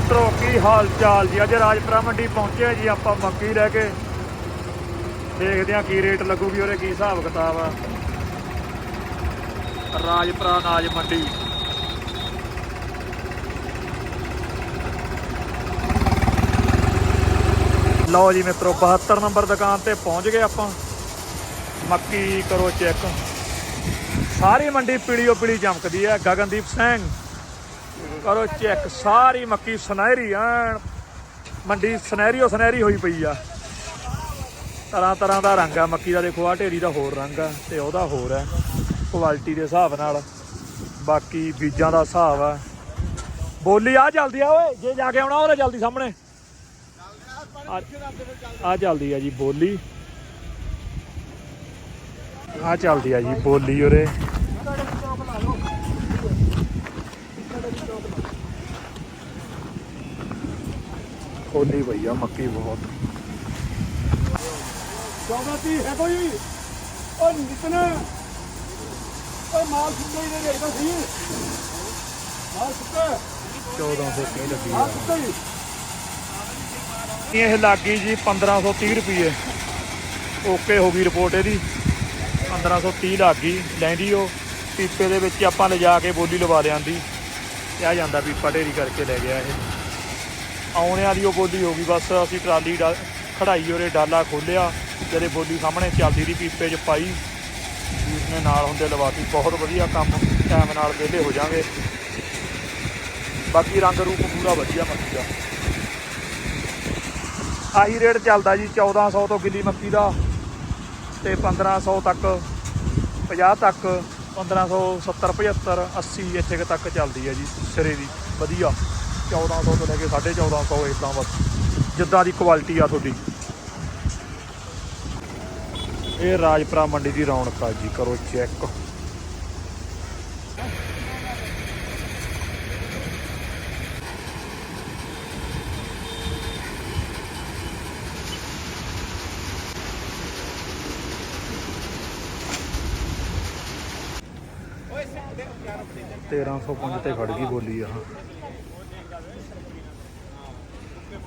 ਮਿੱਤਰੋ, ਕੀ ਹਾਲ ਚਾਲ ਜੀ? ਅੱਜ ਰਾਜਪੁਰਾ ਮੰਡੀ ਪਹੁੰਚੇ ਜੀ ਆਪਾਂ ਮੱਕੀ ਲੈ ਕੇ। ਦੇਖਦੇ ਆ ਕੀ ਰੇਟ ਲੱਗੂਗੀ ਉਹਦੇ, ਕੀ ਹਿਸਾਬ ਕਿਤਾਬ ਆ। ਰਾਜਪੁਰਾ ਨਾਜ ਮੰਡੀ। ਲਓ ਜੀ ਮਿੱਤਰੋ 72 ਨੰਬਰ ਦੁਕਾਨ ਤੇ ਪਹੁੰਚ ਗਏ ਆਪਾਂ। ਮੱਕੀ ਕਰੋ ਚੈੱਕ। ਸਾਰੀ ਮੰਡੀ ਪੀਲੀਓ ਪੀਲੀ ਚਮਕਦੀ ਹੈ ਗਗਨਦੀਪ ਸਿੰਘ ਕਰੋ ਚੈੱਕ, ਸਾਰੀ ਮੱਕੀ ਸੁਨਹਿਰੀ ਐਨ। ਮੰਡੀ ਸੁਨਹਿਰੀਓ ਸੁਨਹਿਰੀ ਹੋਈ ਪਈ ਆ। ਤਰ੍ਹਾਂ ਤਰ੍ਹਾਂ ਦਾ ਰੰਗ ਆ, ਮੱਕੀ ਦਾ ਦੇਖੋ ਆ ਢੇਰੀ ਦਾ ਹੋਰ ਰੰਗ ਆ ਤੇ ਉਹਦਾ ਹੋਰ ਹੈ ਕੁਆਲਿਟੀ ਦੇ ਹਿਸਾਬ ਨਾਲ। ਬਾਕੀ ਬੀਜਾਂ ਦਾ ਹਿਸਾਬ ਆ। ਬੋਲੀ ਆ ਜਲਦੀ ਆ ਓਏ, ਜੇ ਜਾ ਕੇ ਆਉਣਾ ਉਹਦੇ ਜਲਦੀ ਸਾਹਮਣੇ। ਆ ਚੱਲਦੀ ਆ ਜੀ ਬੋਲੀ। ਆ ਚੱਲਦੀ ਆ ਜੀ ਬੋਲੀ ਉਰੇ। ਖੋਲੀ ਪਈ ਆ ਮੱਕੀ ਬਹੁਤ। ਚੌਦਾਤੀ ਹੈ ਕੋਈ? ਉਹ ਨਿਤਨਾ। ਉਹ ਮਾਲ ਸੁੱਕਾ ਹੀ ਦੇ ਦੇਖਦਾ ਸੀ ਮਾਲ ਸੁੱਕਾ 1430 ਲੱਗੀ ਆ। ਸੁੱਕਾ ਹੀ। ਇਹ ਲੱਗੀ ਜੀ 1530 ਰੁਪਏ ਓਕੇ ਹੋ ਗਈ ਰਿਪੋਰਟ ਇਹਦੀ। 1530 ਲੱਗ ਗਈ ਲੈਂਦੀ ਉਹ। ਪੀਪੇ ਦੇ ਵਿੱਚ ਆਪਾਂ ਲਿਜਾ ਕੇ ਬੋਲੀ ਲਵਾ ਲਿਆਂਦੀ। ਤੇ ਆ ਜਾਂਦਾ ਪੀਪਾ ਢੇਰੀ ਕਰਕੇ ਲੈ ਗਿਆ ਇਹ। ਆਉਣੇ ਵਾਲੀ ਉਹ ਬੋਲੀ ਹੋ ਗਈ, ਬਸ ਅਸੀਂ ਟਰਾਲੀ ਡਾ, ਖੜਾਈ ਉਹਰੇ ਡਾਲਾ ਖੋਲਿਆ ਜਿਹੜੇ ਬੋਲੀ ਸਾਹਮਣੇ ਚੱਲਦੀ ਦੀ ਪੀਪੇ 'ਚ ਪਾਈ ਵੀਰ ਨੇ ਨਾਲ ਹੁੰਦੇ ਲਵਾਤੀ। ਬਹੁਤ ਵਧੀਆ ਕੰਮ ਟਾਈਮ ਨਾਲ ਵਿਹਲੇ ਹੋ ਜਾਾਂਗੇ ਬਾਕੀ ਰੰਗ ਰੂਪ ਪੂਰਾ ਵਧੀਆ ਮੱਕੀ ਦਾ। ਆਹੀ ਰੇਟ ਚੱਲਦਾ ਜੀ 1400 ਤੋਂ ਗਿੱਲੀ ਮੱਕੀ ਦਾ ਤੇ 1500 ਤੱਕ 50 ਤੱਕ 1570 75 80 ਇੱਥੇ ਕੁ ਤੱਕ ਚੱਲਦੀ ਹੈ ਜੀ, ਸਿਰੇ ਦੀ। ਵਧੀਆ। 1400 ਤੋਂ ਲੈ ਕੇ 1450 ਇਦਾਂ ਬਸ, ਜਿੱਦਾਂ ਦੀ ਕੁਆਲਿਟੀ ਆ ਤੁਹਾਡੀ। ਇਹ ਰਾਜਪੁਰਾ ਮੰਡੀ ਦੀ ਰੌਣਕ ਆ ਜੀ, ਕਰੋ ਚੈੱਕ ਤੇਰਾਂ ਸੌ ਪੰਜ ਤੇ ਖੜ ਗਈ ਬੋਲੀ ਆ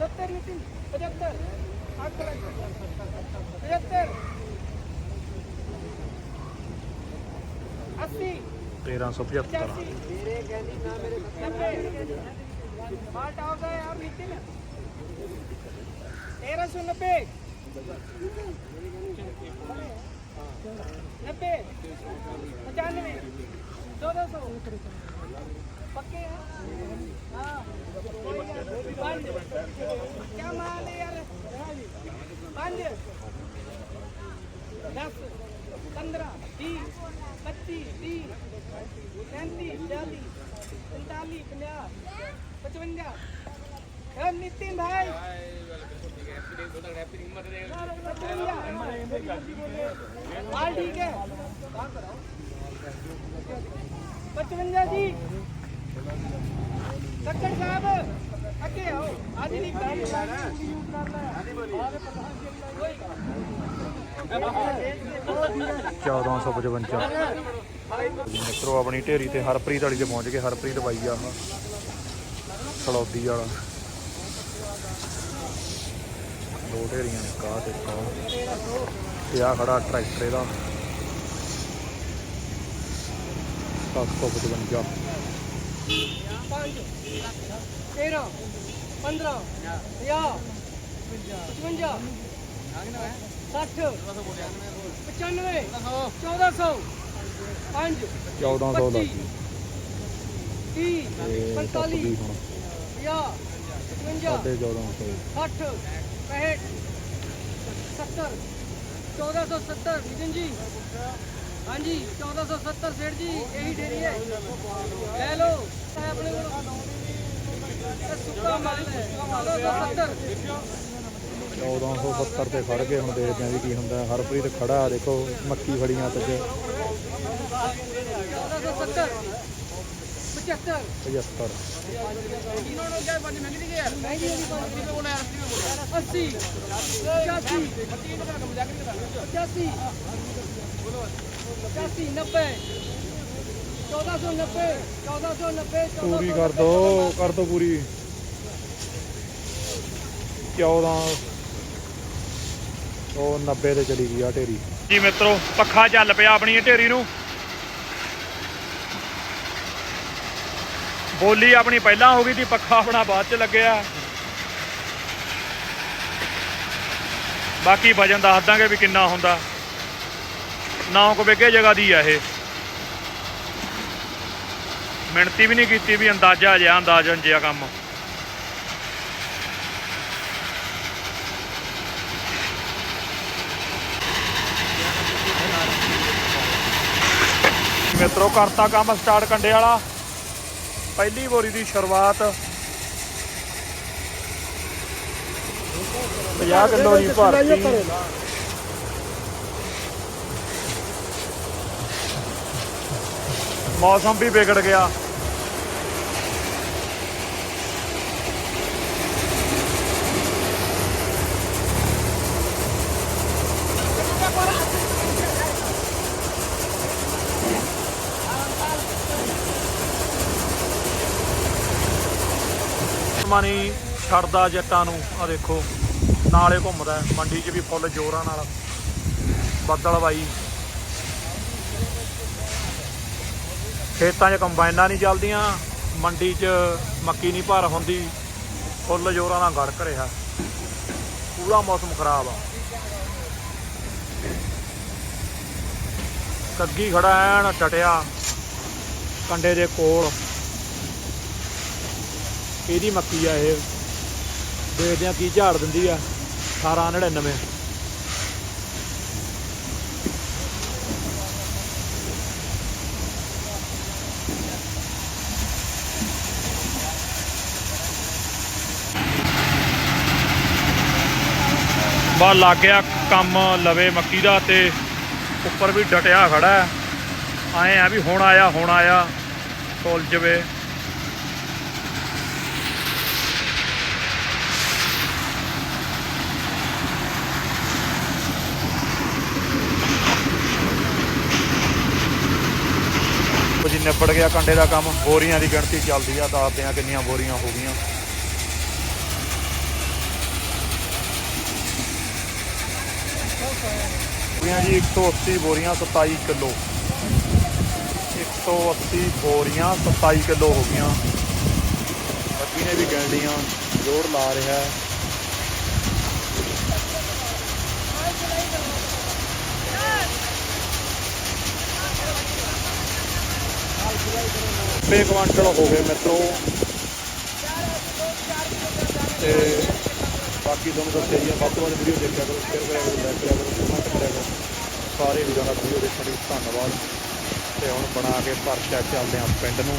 सत्तर नितिन पचहत्तर आठ पचहत्तर अस्सी 1375 पचासी नब्बे माल्ट हो गए और नितिन तेरह सौ नब्बे नब्बे पचानवे चौदह सौ पक्के हैं हाँ बंद क्या माल है यार बंद दस पंद्रह बीस पच्चीस तीस पैंतीस चालीस पैंतालीस पचास पचवंजा है नितिन भाई पचवंजा माल ठीक है पचवंजा जी ਸੱਕੜ ਸਾਹਿਬ ਮਿੱਤਰੋ, ਆਪਣੀ ਢੇਰੀ ਤੇ ਹਰਪ੍ਰੀਤ ਵਾਲੀ ਤੇ ਪਹੁੰਚ ਗਏ। ਹਰਪ੍ਰੀਤ ਬਾਈ ਆ ਸਲੌਦੀ ਵਾਲਾ। ਦੋ ਢੇਰੀਆਂ ਨੇ, ਕਾਹ ਤੇ ਕਾਹ। ਤੇ ਆ ਖੜਾ ਟਰੈਕਟਰ ਇਹਦਾ। 755 ਪੰਜ ਤੇਰਾਂ ਪੰਦਰਾਂ ਪੰਜਾਹ ਪਚਵੰਜਾ ਸੱਠ ਪਚਾਨਵੇਂ ਚੌਦਾਂ ਸੌ ਪੰਜ 1400 ਦਾ ਤੀਹ ਪੰਤਾਲੀ ਪੰਜਾਹ ਪਚਵੰਜਾ 1400 ਸੱਠ ਪੈਂਹਠ ਸੱਤਰ 1470 ਨਿਤਨ ਜੀ ਹਾਂਜੀ 1470 ਸੇਠ ਜੀ ਇਹੀ ਡੇਰੀ ਹੈ। ਲੈ ਲਓ ਆਪਣੇ ਕੋਲ। ਸੁੱਕਾ ਮਾਲ ਹੈ। 1470 ਤੇ ਖੜ ਗਏ ਹੁਣ ਦੇਖਦੇ ਆਂ ਵੀ ਕੀ ਹੁੰਦਾ। ਹਰਪ੍ਰੀਤ ਖੜਾ ਦੇਖੋ ਮੱਕੀ ਫੜੀਆਂ ਤੇ ਪਚਾਸੀ ਪੂਰੀ ਕਰ ਦੋ ਕਰ ਦੋ ਪੂਰੀ। 14 ਉਹ 90 ਤੇ ਚਲੀ ਗਈ ਆ ਢੇਰੀ। ਜੀ ਮਿੱਤਰੋ ਪੱਖਾ ਚੱਲ ਪਿਆ ਆਪਣੀ ਢੇਰੀ ਨੂੰ। ਬੋਲੀ ਆਪਣੀ ਪਹਿਲਾਂ ਹੋ ਗਈ ਸੀ ਪੱਖਾ ਆਪਣਾ ਬਾਅਦ ਚ ਲੱਗਿਆ। ਬਾਕੀ ਵਜਨ ਦੱਸ ਦਾਂਗੇ ਵੀ ਕਿੰਨਾ ਹੁੰਦਾ। 9 ਕੁ ਵਿਗੇ ਜਗ੍ਹਾ ਦੀ ਆ ਇਹ। ਮਿਣਤੀ ਵੀ ਨਹੀਂ ਕੀਤੀ ਵੀ ਅੰਦਾਜ਼ਾ ਜਿਹਾ ਅੰਦਾਜ਼ਨ ਜਿਹਾ ਕੰਮ। ਮਿੱਤਰੋ, ਕਰਤਾ ਕੰਮ ਸਟਾਰਟ ਕੰਡੇ ਵਾਲਾ। ਪਹਿਲੀ ਬੋਰੀ ਦੀ ਸ਼ੁਰੂਆਤ। 50 ਕਿਲੋ ਦੀ ਭਰਤੀ। ਮੌਸਮ ਵੀ ਵਿਗੜ ਗਿਆ। ਮਨੀ ਛੱਡਦਾ ਜੱਟਾਂ ਨੂੰ। ਆ ਦੇਖੋ, ਨਾਲੇ ਘੁੰਮਦਾ ਮੰਡੀ 'ਚ ਵੀ ਫੁੱਲ ਜ਼ੋਰਾਂ ਨਾਲ। ਬੱਦਲ ਬਾਈ ਖੇਤਾਂ 'ਚ ਕੰਬਾਈਨਾਂ ਨਹੀਂ ਚੱਲਦੀਆਂ, ਮੰਡੀ 'ਚ ਮੱਕੀ ਨਹੀਂ ਭਰ ਹੁੰਦੀ, ਫੁੱਲ ਜ਼ੋਰਾਂ ਨਾਲ ਗੜਕ ਰਿਹਾ। ਪੂਰਾ ਮੌਸਮ ਖਰਾਬ ਆ। ਕੱਗੀ ਖੜਾ ਐਨ ਟਟਿਆ ਕੰਡੇ ਦੇ ਕੋਲ। ਇਹਦੀ ਮੱਕੀ ਆ ਇਹ। ਦੇਖਦੇ ਆ ਕੀ ਝਾੜ ਦਿੰਦੀ ਆ। 1899 ਬਾ ਲੱਗ ਗਿਆ, ਕੰਮ ਲਵੇ ਮੱਕੀ ਦਾ ਤੇ ਉੱਪਰ ਵੀ ਡਟਿਆ ਖੜਾ ਹੈ। ਆਏ ਆ ਵੀ ਹੁਣ ਆਇਆ ਹੁਣ ਆਇਆ ਟੋਲ ਜਵੇ। ਕੁਝ ਨਿਬੜ ਗਿਆ ਕੰਡੇ ਦਾ ਕੰਮ, ਬੋਰੀਆਂ ਦੀ ਗਿਣਤੀ ਚੱਲਦੀ ਆ ਦੱਸਦੇ ਆ ਕਿੰਨੀਆਂ ਬੋਰੀਆਂ ਹੋ ਗਈਆਂ। ਬੋਰੀਆਂ ਜੀ 180 ਬੋਰੀਆਂ 27 ਕਿਲੋ। 180 ਬੋਰੀਆਂ 27 ਕਿਲੋ ਹੋ ਗਈਆਂ। ਅੱਗੀ ਨੇ ਵੀ ਗਿਣ ਜ਼ੋਰ ਲਾ ਰਿਹਾ ਹੈ। ਪੇ ਕੁਆਂਟਲ ਹੋ ਗਏ ਮਿੱਤਰੋ। ਤੇ ਬਾਕੀ ਤੁਹਾਨੂੰ ਦੱਸਿਆ ਜੀ ਵੱਧ ਤੋਂ ਵੱਧ ਵੀਡੀਓ ਦੇਖਿਆ ਕਰੋ ਸ਼ੇਅਰ ਕਰਿਆ ਕਰੋ ਲਾਈਕ ਕਰਿਆ ਕਰੋ ਕਮੈਂਟ ਕਰਿਆ ਕਰੋ। ਸਾਰੇ ਵੀਰਾਂ ਦਾ ਵੀਡੀਓ ਦੇਖਣ ਲਈ ਧੰਨਵਾਦ। ਤੇ ਹੁਣ ਬਣਾ ਕੇ ਪਰਚਾ ਚੱਲਦੇ ਹਾਂ ਪਿੰਡ ਨੂੰ।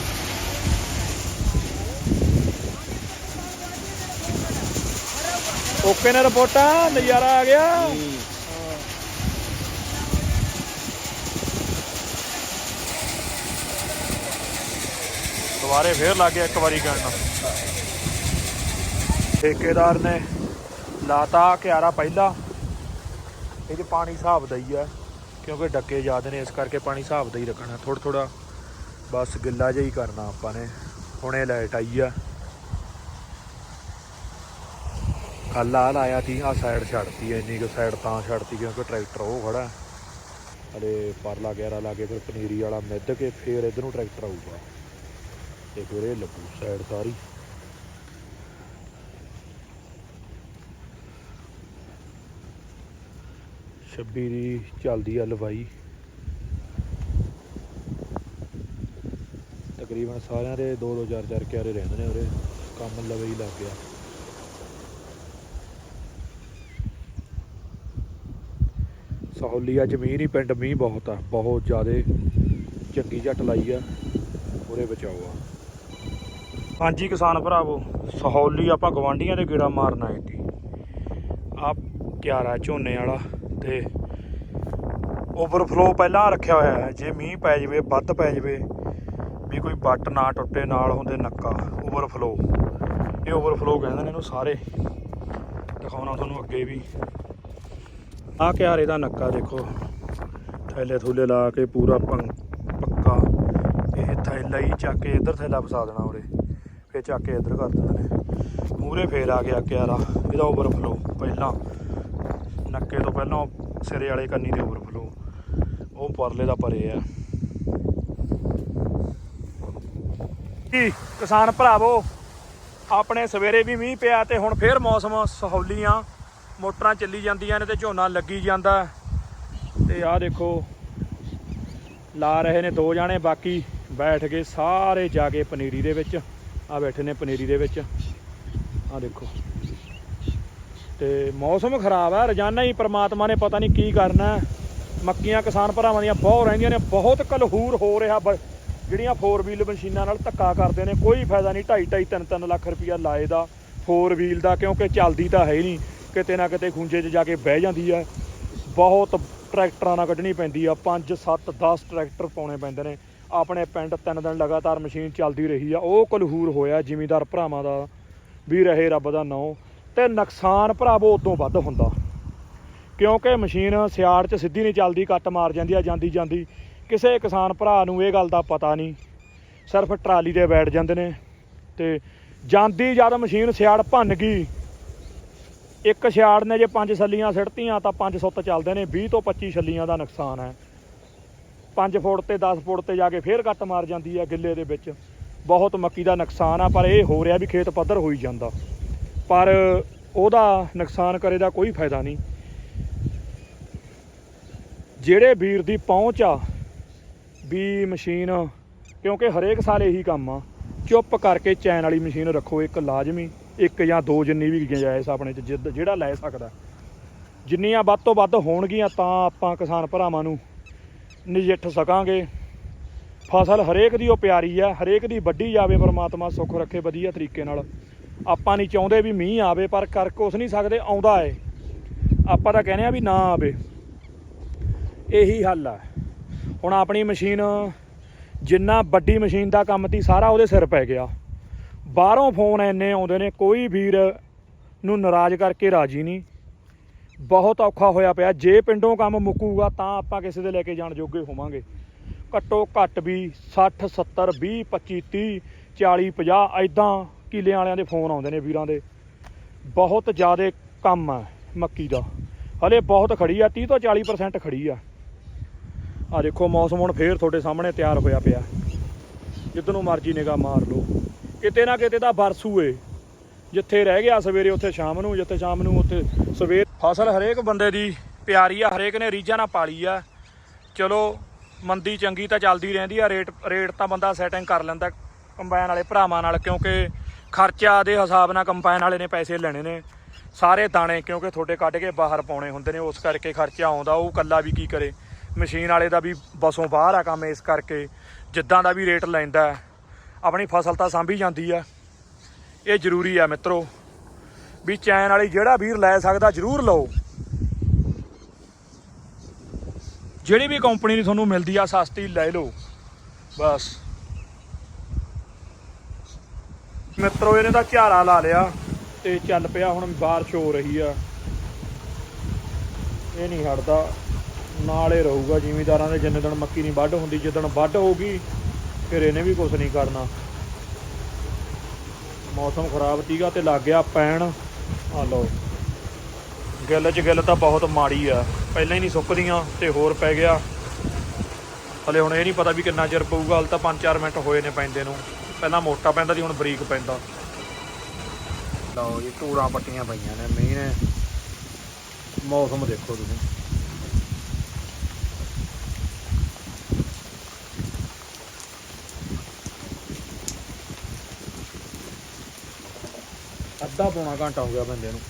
ਓਕੇ ਨੇ ਰਿਪੋਰਟਾਂ, ਨਜ਼ਾਰਾ ਆ ਗਿਆ। ਦੁਬਾਰੇ ਫੇਰ ਲੱਗ ਗਿਆ ਇੱਕ ਵਾਰੀ ਕਰਨ। ਠੇਕੇਦਾਰ ਨੇ ਲਾਤਾ ਕਿਆਰਾ ਪਹਿਲਾ। ਇਹ 'ਚ ਪਾਣੀ ਹਿਸਾਬ ਦਾ ਹੀ ਆ, ਕਿਉਂਕਿ ਡੱਕੇ ਜ਼ਿਆਦੇ ਨੇ, ਇਸ ਕਰਕੇ ਪਾਣੀ ਹਿਸਾਬ ਦਾ ਹੀ ਰੱਖਣਾ। ਥੋੜਾ ਥੋੜਾ ਬਸ ਗਿੱਲਾ ਜਿਹਾ ਹੀ ਕਰਨਾ ਆਪਾਂ ਨੇ। ਹੁਣੇ ਲਾਈਟ ਆਈ ਆ। ਕੱਲ ਆ ਲਾਇਆ ਤੀ ਆ ਸਾਈਡ ਛੱਡਤੀ ਐ ਇੰਨੀ ਕੁ ਸਾਈਡ ਤਾਂ ਛੱਡਤੀ, ਕਿਉਂਕਿ ਟਰੈਕਟਰ ਉਹ ਖੜਾ। ਹਲੇ ਪਰਲਾ ਗੈਰਾ ਲਾ ਕੇ ਫਿਰ ਪਨੀਰੀ ਵਾਲਾ ਮਿੱਧ ਕੇ, ਫੇਰ ਇਧਰ ਨੂੰ ਟਰੈਕਟਰ ਆਊਗਾ। ਤੇ ਫਿਰ ਇਹ ਲੱਗੂ ਸਾਈਡ ਸਾਰੀ। ਛੱਬੀ ਦੀ ਚੱਲਦੀ ਆ ਲਵਾਈ। ਤਕਰੀਬਨ ਸਾਰਿਆਂ ਦੇ 2 2 4 4 ਕਿਆਰੇ ਰਹਿੰਦੇ ਨੇ ਉਰੇ। ਕੰਮ ਲਵੇ ਹੀ ਲੱਗ ਗਿਆ। ਸਹੌਲੀ ਸਹੌਲੀਆ ਜ਼ਮੀਨ ਹੀ ਪਿੰਡ ਮੀਂਹ ਬਹੁਤ ਆ। ਬਹੁਤ ਜ਼ਿਆਦਾ ਚੰਗੀ ਝੱਟ ਲਾਈ ਆ। ਉਰੇ ਬਚਾਓ ਆ। ਹਾਂਜੀ ਕਿਸਾਨ ਭਰਾਵੋ, ਸਹੌਲੀ ਆਪਾਂ ਗਵਾਂਡੀਆਂ ਦੇ ਗੇੜਾ ਮਾਰਨਾ ਹੈ ਆ ਕਿਆਰਾ ਝੋਨੇ ਵਾਲਾ। ਤੇ ਓਵਰਫਲੋ ਪਹਿਲਾਂ ਰੱਖਿਆ ਹੋਇਆ ਹੈ। ਜੇ ਮੀਂਹ ਪੈ ਜਾਵੇ, ਵੱਧ ਪੈ ਜਾਵੇ, ਵੀ ਕੋਈ ਬੱਟ ਨਾ ਟੁੱਟੇ, ਨਾਲ ਹੁੰਦੇ ਨੱਕਾ ਓਵਰਫਲੋ ਇਹ ਓਵਰਫਲੋ ਕਹਿੰਦੇ ਨੇ ਇਹਨੂੰ ਸਾਰੇ। ਦਿਖਾਉਣਾ ਤੁਹਾਨੂੰ ਅੱਗੇ ਵੀ। ਆਹ ਕਿਆਰੇ ਦਾ ਨੱਕਾ ਦੇਖੋ। ਥੈਲੇ ਥੂਲੇ ਲਾ ਕੇ ਪੂਰਾ ਭੰ- ਪੱਕਾ। ਇਹ ਥੈਲਾ ਹੀ ਚੱਕ ਕੇ ਇੱਧਰ ਥੈਲਾ ਫਸਾ ਦੇਣਾ ਉਰੇ। ਫੇਰ ਚੱਕ ਕੇ ਇੱਧਰ ਕਰ ਦਿੰਦੇ ਨੇ। ਮੂਰੇ ਫੇਰ ਆ ਗਿਆ ਕਿਆਰਾ। ਇਹਦਾ ਓਵਰਫਲੋ ਪਹਿਲਾਂ। ਨੱਕੇ ਤੋਂ ਪਹਿਲਾਂ ਸਿਰੇ ਵਾਲੇ ਕੰਨੀ ਦੇ ਓਵਰਫਲੋ ਉਹ ਪਰਲੇ ਦਾ ਪਰੇ ਆ। ਜੀ, ਕਿਸਾਨ ਭਰਾਵੋ, ਆਪਣੇ ਸਵੇਰੇ ਵੀ ਮੀਂਹ ਪਿਆ ਤੇ ਹੁਣ ਫੇਰ ਮੌਸਮ ਸਹੌਲੀਆਂ, ਮੋਟਰਾਂ ਚੱਲੀ ਜਾਂਦੀਆਂ ਨੇ ਤੇ ਝੋਨਾ ਲੱਗੀ ਜਾਂਦਾ। ਹੈ। ਤੇ ਆਹ ਦੇਖੋ, ਲਾ ਰਹੇ ਨੇ ਦੋ ਜਾਣੇ, ਬਾਕੀ ਬੈਠ ਗਏ ਸਾਰੇ ਜਾ ਕੇ ਪਨੀਰੀ ਦੇ ਵਿੱਚ। ਆ ਬੈਠੇ ਨੇ ਪਨੀਰੀ ਦੇ ਵਿੱਚ। ਆ ਦੇਖੋ। ਤੇ ਮੌਸਮ ਖਰਾਬ ਹੈ। ਰੋਜ਼ਾਨਾ ਹੀ ਪ੍ਰਮਾਤਮਾ ਨੇ ਪਤਾ ਨਹੀਂ ਕੀ ਕਰਨਾ ਮੱਕੀਆਂ ਕਿਸਾਨ ਭਰਾਵਾਂ ਦੀਆਂ ਬਹੁਤ ਰਹਿੰਦੀਆਂ ਨੇ। ਬਹੁਤ ਕਲਹੂਰ ਹੋ ਰਿਹਾ। ਬ- ਜਿਹੜੀਆਂ 4 ਵੀਲ ਮਸ਼ੀਨਾਂ ਨਾਲ ਧੱਕਾ ਕਰਦੇ ਨੇ, ਕੋਈ ਫਾਇਦਾ ਨਹੀਂ। 2.5 2.5 3 3 ਲੱਖ ਰੁਪਇਆ ਲਾਏ ਦਾ 4 ਵੀਲ ਦਾ, ਕਿਉਂਕਿ ਚੱਲਦੀ ਤਾਂ ਹੈ ਹੀ ਨਹੀਂ। ਕਿਤੇ ਨਾ ਕਿਤੇ ਖੁੰਝੇ 'ਚ ਜਾ ਕੇ ਬਹਿ ਜਾਂਦੀ ਹੈ। ਬਹੁਤ ਟਰੈਕਟਰਾਂ ਨਾਲ ਕੱਢਣੀ ਪੈਂਦੀ ਆ। 5 7 10 ਟਰੈਕਟਰ ਪਾਉਣੇ ਪੈਂਦੇ ਨੇ। ਆਪਣੇ ਪਿੰਡ ਤਿੰਨ ਦਿਨ ਲਗਾਤਾਰ ਮਸ਼ੀਨ ਚੱਲਦੀ ਰਹੀ ਆ। ਉਹ ਕਲਹੂਰ ਹੋਇਆ। ਜ਼ਿਮੀਦਾਰ ਭਰਾਵਾਂ ਦਾ ਵੀ ਰਹੇ ਰੱਬ ਦਾ ਨਾਂ ਤੇ ਨੁਕਸਾਨ ਭਰਾਵੋ ਉਦੋਂ ਵੱਧ ਹੁੰਦਾ। ਕਿਉਂਕਿ ਮਸ਼ੀਨ ਸਿਆੜ 'ਚ ਸਿੱਧੀ ਨਹੀਂ ਚੱਲਦੀ, ਕੱਟ ਮਾਰ ਜਾਂਦੀ ਆ, ਜਾਂਦੀ ਜਾਂਦੀ। ਕਿਸੇ ਕਿਸਾਨ ਭਰਾ ਨੂੰ ਇਹ ਗੱਲ ਦਾ ਪਤਾ ਨਹੀਂ। ਸਿਰਫ ਟਰਾਲੀ ਤੇ ਬੈਠ ਜਾਂਦੇ ਨੇ ਤੇ ਜਾਂਦੀ ਜਦ ਮਸ਼ੀਨ ਸਿਆੜ ਭੰਨ ਗਈ, ਇੱਕ ਸਿਆੜ ਨੇ ਜੇ ਪੰਜ ਛੱਲੀਆਂ ਸਿੱਟਤੀਆਂ ਤਾਂ ਪੰਜ ਸੁੱਤ ਚੱਲਦੇ ਨੇ 20 ਤੋਂ 25 ਛੱਲੀਆਂ ਦਾ ਨੁਕਸਾਨ ਹੈ। 5 ਫੁੱਟ ਤੇ 10 ਫੁੱਟ ਤੇ ਜਾ ਕੇ ਫੇਰ ਕੱਟ ਮਾਰ ਜਾਂਦੀ ਹੈ ਗਿੱਲੇ ਦੇ ਵਿੱਚ। ਬਹੁਤ ਮੱਕੀ ਦਾ ਨੁਕਸਾਨ ਆ, ਪਰ ਇਹ ਹੋ ਰਿਹਾ ਵੀ ਖੇਤ ਪੱਧਰ ਹੋਈ ਜਾਂਦਾ। ਪਰ ਉਹਦਾ ਨੁਕਸਾਨ ਕਰੇ ਦਾ ਕੋਈ ਫਾਇਦਾ ਨਹੀਂ। ਜਿਹੜੇ ਵੀਰ ਦੀ ਪਹੁੰਚ ਆ, ਵੀ ਮਸ਼ੀਨ, ਕਿਉਂਕਿ ਹਰੇਕ ਸਾਲ ਇਹੀ ਕੰਮ ਆ, ਚੁੱਪ ਕਰਕੇ ਚੈਨ ਵਾਲੀ ਮਸ਼ੀਨ ਰੱਖੋ, ਇੱਕ ਲਾਜ਼ਮੀ, ਇੱਕ ਜਾਂ ਦੋ ਜਿੰਨੀ ਵੀ ਗੁੰਜਾਇਸ਼ ਆਪਣੇ ਚ, ਜਿੱਦ- ਜਿਹੜਾ ਲੈ ਸਕਦਾ। ਜਿੰਨੀਆਂ ਵੱਧ ਤੋਂ ਵੱਧ ਹੋਣਗੀਆਂ ਤਾਂ ਆਪਾਂ ਕਿਸਾਨ ਭਰਾਵਾਂ ਨੂੰ ਨਜਿੱਠ ਸਕਾਂਗੇ। ਫਸਲ ਹਰੇਕ ਦੀ ਉਹ ਪਿਆਰੀ ਆ, ਹਰੇਕ ਦੀ ਵੱਢੀ ਜਾਵੇ, ਪਰਮਾਤਮਾ ਸੁੱਖ ਰੱਖੇ ਵਧੀਆ ਤਰੀਕੇ ਨਾਲ। ਆਪਾਂ ਨਹੀਂ ਚਾਹੁੰਦੇ ਵੀ ਮੀਂਹ ਆਵੇ, ਪਰ ਕਰ ਕੁਛ ਨਹੀਂ ਸਕਦੇ, ਆਉਂਦਾ ਏ। ਆਪਾਂ ਤਾਂ ਕਹਿੰਦੇ ਆ ਵੀ ਨਾ ਆਵੇ। ਇਹੀ ਹੱਲ ਆ। ਹੁਣ ਆਪਣੀ ਮਸ਼ੀਨ, ਜਿੰਨਾ ਵੱਡੀ ਮਸ਼ੀਨ ਦਾ ਕੰਮ ਤੀ ਸਾਰਾ ਉਹਦੇ ਸਿਰ ਪੈ ਗਿਆ। ਬਾਹਰੋਂ ਫੋਨ ਇੰਨੇ ਆਉਂਦੇ ਨੇ, ਕੋਈ ਵੀਰ ਨੂੰ ਨਾਰਾਜ਼ ਕਰਕੇ ਰਾਜੀ ਨਹੀਂ। ਬਹੁਤ ਔਖਾ ਹੋਇਆ ਪਿਆ। ਜੇ ਪਿੰਡੋਂ ਕੰਮ ਮੁੱਕੂਗਾ, ਤਾਂ ਆਪਾਂ ਕਿਸੇ ਦੇ ਲੈ ਕੇ ਜਾਣ ਜੋਗੇ ਹੋਵਾਂਗੇ। ਘੱਟੋ ਘੱਟ ਵੀ 60 70 20 25 30 40 50 ਐਦਾਂ ਕਿੱਲਿਆਂ ਵਾਲਿਆਂ ਦੇ ਫੋਨ ਆਉਂਦੇ ਨੇ ਵੀਰਾਂ ਦੇ। ਬਹੁਤ ਜ਼ਿਆਦਾ ਕੰਮ ਆ ਮੱਕੀ ਦਾ। ਹਲੇ ਬਹੁਤ ਖੜੀ ਆ 30 ਤੋਂ 40% ਖੜੀ ਆ। ਆ ਦੇਖੋ ਮੌਸਮ ਹੁਣ ਫੇਰ ਤੁਹਾਡੇ ਸਾਹਮਣੇ ਤਿਆਰ ਹੋਇਆ ਪਿਆ। ਜਿੱਦ ਨੂੰ ਮਰਜ਼ੀ ਨਿਗਾਹ ਮਾਰ ਲਓ। ਕਿਤੇ ਨਾ ਕਿਤੇ ਤਾਂ ਬਰਸੂ ਏ। ਜਿੱਥੇ ਰਹਿ ਗਿਆ ਸਵੇਰੇ, ਉੱਥੇ ਸ਼ਾਮ ਨੂੰ, ਜਿੱਥੇ ਸ਼ਾਮ ਨੂੰ ਉੱਥੇ ਸਵੇਰ ਫਸਲ ਹਰੇਕ ਬੰਦੇ ਦੀ ਪਿਆਰੀ ਆ, ਹਰੇਕ ਨੇ ਰੀਝਾਂ ਨਾਲ ਪਾਲੀ ਆ। ਚਲੋ, ਮੰਦੀ ਚੰਗੀ ਤਾਂ ਚੱਲਦੀ ਰਹਿੰਦੀ ਆ, ਰੇਟ ਰੇਟ ਤਾਂ ਬੰਦਾ ਸੈਟਿੰਗ ਕਰ ਲੈਂਦਾ, ਕੰਬਾਈਨ ਵਾਲੇ ਭਰਾਵਾਂ ਨਾਲ, ਕਿਉਂਕਿ ਖਰਚਾ ਦੇ ਹਿਸਾਬ ਨਾਲ ਕੰਬਾਈਨ ਵਾਲੇ ਨੇ ਪੈਸੇ ਲੈਣੇ ਨੇ, ਸਾਰੇ ਦਾਣੇ ਕਿਉਂਕਿ ਤੁਹਾਡੇ ਕੱਢ ਕੇ ਬਾਹਰ ਪਾਉਣੇ ਹੁੰਦੇ ਨੇ, ਉਸ ਕਰਕੇ ਖਰਚਾ ਆਉਂਦਾ, ਉਹ ਕੱਲਾ ਵੀ ਕੀ ਕਰੇ? ਮਸ਼ੀਨ ਵਾਲੇ ਦਾ ਵੀ ਬਸੋਂ ਬਾਹਰ ਆ ਕੰਮ ਇਸ ਕਰਕੇ, ਜਿੱਦਾਂ ਦਾ ਵੀ ਰੇਟ ਲੈਂਦਾ ਆਪਣੀ ਫਸਲ ਤਾਂ ਸਾਂਭੀ ਜਾਂਦੀ ਆ ਇਹ ਜ਼ਰੂਰੀ ਆ ਮਿੱਤਰੋ, ਵੀ ਚੈਨ ਵਾਲੀ ਜਿਹੜਾ ਵੀਰ ਲੈ ਸਕਦਾ ਜ਼ਰੂਰ ਲਓ। ਜਿਹੜੀ ਵੀ ਕੰਪਨੀ ਦੀ ਤੁਹਾਨੂੰ ਮਿਲਦੀ ਆ, ਸਸਤੀ ਲੈ ਲਓ। ਬਸ। ਮਿੱਤਰੋ, ਇਹਨੇ ਤਾਂ ਝਾਰਾ ਲਾ ਲਿਆ ਤੇ ਚੱਲ ਪਿਆ ਹੁਣ ਬਾਰਿਸ਼ ਹੋ ਰਹੀ ਆ। ਇਹ ਨਹੀਂ ਹਟਦਾ। ਨਾਲੇ ਰਹੂਗਾ, ਜ਼ਿਮੀਦਾਰਾਂ ਦੇ ਜਿੰਨੇ ਦਿਨ ਮੱਕੀ ਨਹੀਂ ਵੱਢ ਹੁੰਦੀ, ਜਿੱਦਣ ਵੱਢ ਹੋਊਗੀ, ਫਿਰ ਇਹਨੇ ਵੀ ਕੁਝ ਨਹੀਂ ਕਰਨਾ। ਮੌਸਮ ਖਰਾਬ ਸੀਗਾ ਤੇ ਲੱਗ ਗਿਆ ਪੈਣ। ਆ ਲਓ। ਗਿੱਲ ਚ ਗਿੱਲ ਤਾਂ ਬਹੁਤ ਮਾੜੀ ਆ। ਪਹਿਲਾਂ ਹੀ ਨਹੀਂ ਸੁੱਕਦੀਆਂ ਤੇ ਹੋਰ ਪੈ ਗਿਆ। ਹਲੇ ਹੁਣ ਇਹ ਨਹੀਂ ਪਤਾ ਵੀ ਕਿੰਨਾ ਚਿਰ ਪਊਗਾ, ਹਲ ਤਾਂ 5-4 ਮਿੰਟ ਹੋਏ ਨੇ ਪੈਂਦੇ ਨੂੰ। ਪਹਿਲਾਂ ਮੋਟਾ ਪੈਂਦਾ ਸੀ, ਹੁਣ ਬਰੀਕ ਪੈਂਦਾ। ਲਓ ਜੀ, ਧੂੜਾਂ ਪੱਟੀਆਂ ਪਈਆਂ ਨੇ ਮੇਨ ਮੌਸਮ ਦੇਖੋ ਤੁਸੀਂ। ਅੱਧਾ ਪੌਣਾ ਘੰਟਾ ਹੋ ਗਿਆ ਬੰਦੇ ਨੂੰ।